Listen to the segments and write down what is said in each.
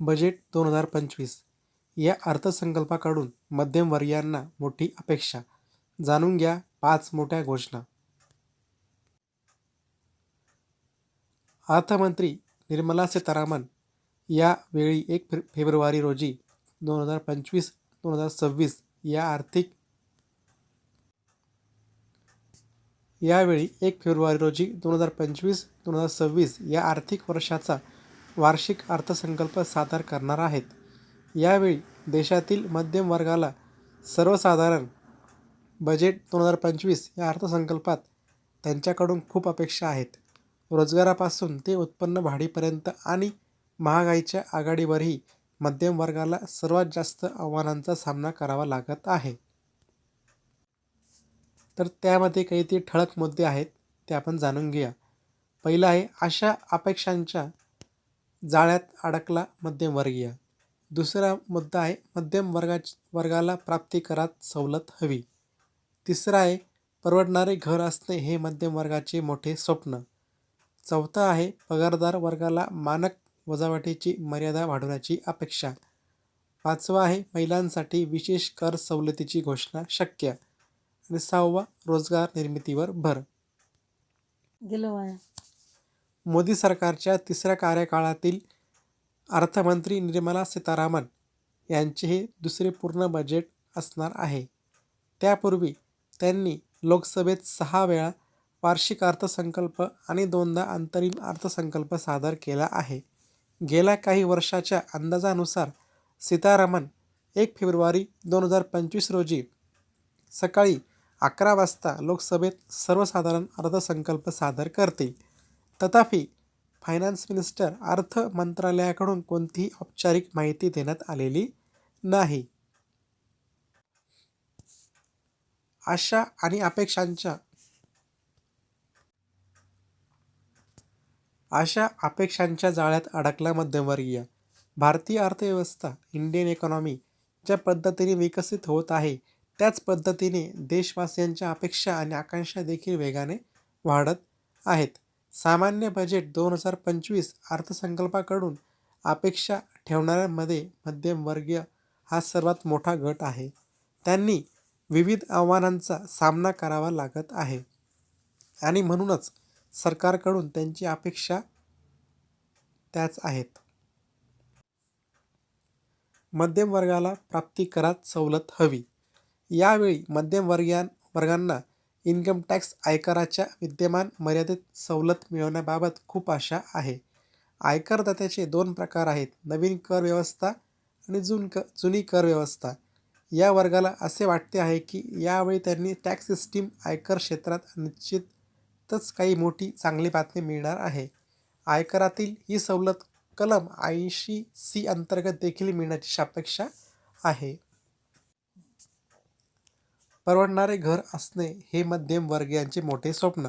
Budget दोन हजार पंचवीस. या अर्थसंकल्पाकडून मध्यमवर्गीयांना मोठी अपेक्षा. जाणून घ्या पाच मोठ्या घोषणा. अर्थमंत्री निर्मला सीतारामन यावेळी एक फे फेब्रुवारी रोजी दोन हजार पंचवीस दोन हजार सव्वीस या आर्थिक यावेळी एक फेब्रुवारी रोजी दोन हजार पंचवीस दोन हजार सव्वीस या आर्थिक वर्षाचा वार्षिक अर्थसंकल्प सादर करणार आहेत. यावेळी देशातील मध्यम वर्गाला सर्वसाधारण बजेट दोन हजार पंचवीस या अर्थसंकल्पात त्यांच्याकडून खूप अपेक्षा आहेत. रोजगारापासून ते उत्पन्न वाढीपर्यंत आणि महागाईच्या आघाडीवरही मध्यम वर्गाला सर्वात जास्त आव्हानांचा सामना करावा लागत आहे. तर त्यामध्ये काही ते ठळक मुद्दे आहेत ते आपण जाणून घेऊया. पहिलं आहे अशा अपेक्षांच्या जाळ्यात अडकला मध्यमवर्गीय. दुसरा मुद्दा आहे मध्यम वर्गा वर्गाला प्राप्तिकरात सवलत हवी. तिसरा आहे परवडणारे घर असणे हे मध्यम वर्गाचे मोठे स्वप्न. चौथा आहे पगारदार वर्गाला मानक वजावटीची मर्यादा वाढवण्याची अपेक्षा. पाचवा आहे महिलांसाठी विशेष कर सवलतीची घोषणा शक्य. आणि सहावा रोजगार निर्मितीवर भर. मोदी सरकारच्या तिसऱ्या कार्यकाळातील अर्थमंत्री निर्मला सीतारामन यांचे हे दुसरे पूर्ण बजेट असणार आहे. त्यापूर्वी त्यांनी लोकसभेत सहा वेळा वार्षिक अर्थसंकल्प आणि दोनदा अंतरिम अर्थसंकल्प सादर केला आहे. गेल्या काही वर्षाच्या अंदाजानुसार सीतारामन एक फेब्रुवारी दोन हजार पंचवीस रोजी सकाळी अकरा वाजता लोकसभेत सर्वसाधारण अर्थसंकल्प सादर करतील. तथापि फायनान्स मिनिस्टर अर्थ मंत्रालयाकडून कोणतीही औपचारिक माहिती देण्यात आलेली नाही. आशा आणि अपेक्षांच्या अशा अपेक्षांच्या जाळ्यात अडकला मध्यमवर्गीय. भारतीय अर्थव्यवस्था इंडियन इकॉनॉमी ज्या पद्धतीने विकसित होत आहे त्याच पद्धतीने देशवासियांच्या अपेक्षा आणि आकांक्षा देखील वेगाने वाढत आहेत. सामान्य बजेट दोन हजार पंचवीस अर्थसंकल्पाकडून अपेक्षा ठेवणाऱ्यांमध्ये मध्यमवर्गीय हा सर्वात मोठा गट आहे. त्यांनी विविध आव्हानांचा सामना करावा लागत आहे. आणि म्हणूनच सरकारकडून त्यांची अपेक्षा त्याच आहेत. मध्यम वर्गाला प्राप्तिकरात सवलत हवी. यावेळी मध्यमवर्गीयां वर्गांना इन्कम टॅक्स आयकराच्या विद्यमान मर्यादित सवलत मिळवण्याबाबत खूप आशा आहे. आयकरदात्याचे दोन प्रकार आहेत नवीन कर व्यवस्था आणि जुन क जुनी कर व्यवस्था. या वर्गाला असे वाटते आहे की यावेळी त्यांनी टॅक्स सिस्टीम आयकर क्षेत्रात निश्चितच काही मोठी चांगली बातमी मिळणार आहे. आयकरातील ही सवलत कलम ऐंशी सी अंतर्गत देखील मिळण्याची अपेक्षा आहे. परवडणारे घर असणे हे मध्यमवर्गीयांचे मोठे स्वप्न.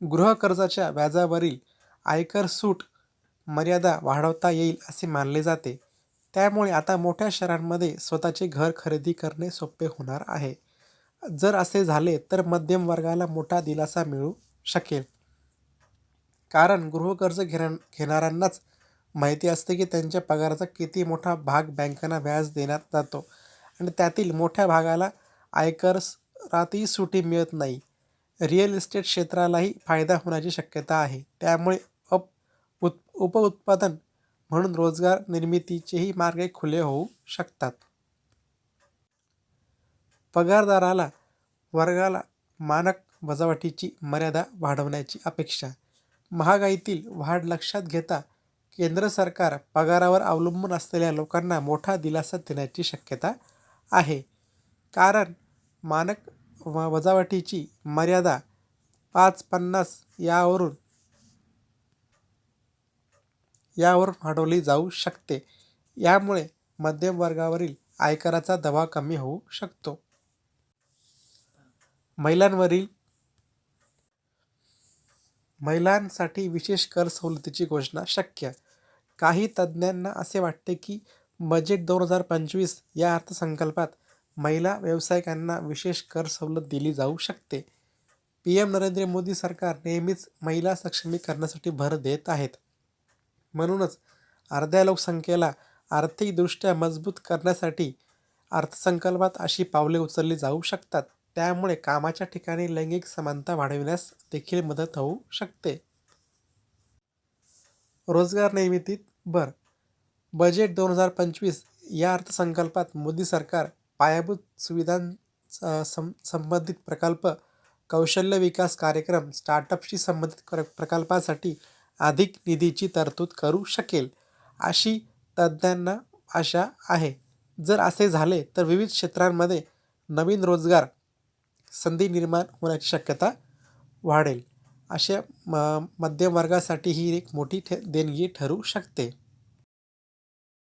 गृहकर्जाच्या व्याजावरील आयकर सूट मर्यादा वाढवता येईल असे मानले जाते. त्यामुळे आता मोठ्या शहरांमध्ये स्वतःचे घर खरेदी करणे सोपे होणार आहे. जर असे झाले तर मध्यम वर्गाला मोठा दिलासा मिळू शकेल. कारण गृहकर्ज घेण्या घेणाऱ्यांनाच माहिती असते की त्यांच्या पगाराचा किती मोठा भाग बँकांना व्याज देण्यात जातो आणि त्यातील मोठ्या भागाला आयकरातही सुटी मिळत नाही. रिअल इस्टेट क्षेत्रालाही फायदा होण्याची शक्यता आहे. त्यामुळे अप उत् उपउत्पादन म्हणून रोजगार निर्मितीचेही मार्ग खुले होऊ शकतात. पगारदाराला वर्गाला मानक वजावटीची मर्यादा वाढवण्याची अपेक्षा. महागाईतील वाढ लक्षात घेता केंद्र सरकार पगारावर अवलंबून असलेल्या लोकांना मोठा दिलासा देण्याची शक्यता आहे. कारण मानक व वजावटीची मर्यादा पाच पन्नास यावरून यावर वाढवली जाऊ शकते. यामुळे मध्यम वर्गावरील आयकराचा दबाव कमी होऊ शकतो. महिलांवरील महिलांसाठी विशेष कर सवलतीची घोषणा शक्य. काही तज्ज्ञांना असे वाटते की बजेट दोन हजार पंचवीस या अर्थसंकल्पात महिला व्यावसायिकांना विशेष कर सवलत दिली जाऊ शकते. पी एम नरेंद्र मोदी सरकार नेहमीच महिला सक्षमीकरणासाठी भर देत आहेत. म्हणूनच अर्ध्या लोकसंख्येला आर्थिकदृष्ट्या मजबूत करण्यासाठी अर्थसंकल्पात अशी पावले उचलली जाऊ शकतात. त्यामुळे कामाच्या ठिकाणी लैंगिक समानता वाढविण्यास देखील मदत होऊ शकते. रोजगार निर्मितीत भर. बजेट दोन हजार पंचवीस या अर्थसंकल्पात मोदी सरकार पायाभूत सुविधां सं संबंधित प्रकल्प कौशल्य विकास कार्यक्रम स्टार्टअपशी संबंधित प्र प्रकल्पासाठी अधिक निधीची तरतूद करू शकेल अशी तज्ज्ञांना आशा आहे. जर असे झाले तर विविध क्षेत्रांमध्ये नवीन रोजगार संधी निर्माण होण्याची शक्यता वाढेल. अशा म मध्यमवर्गासाठी ही एक मोठी ठे देणगी ठरू शकते.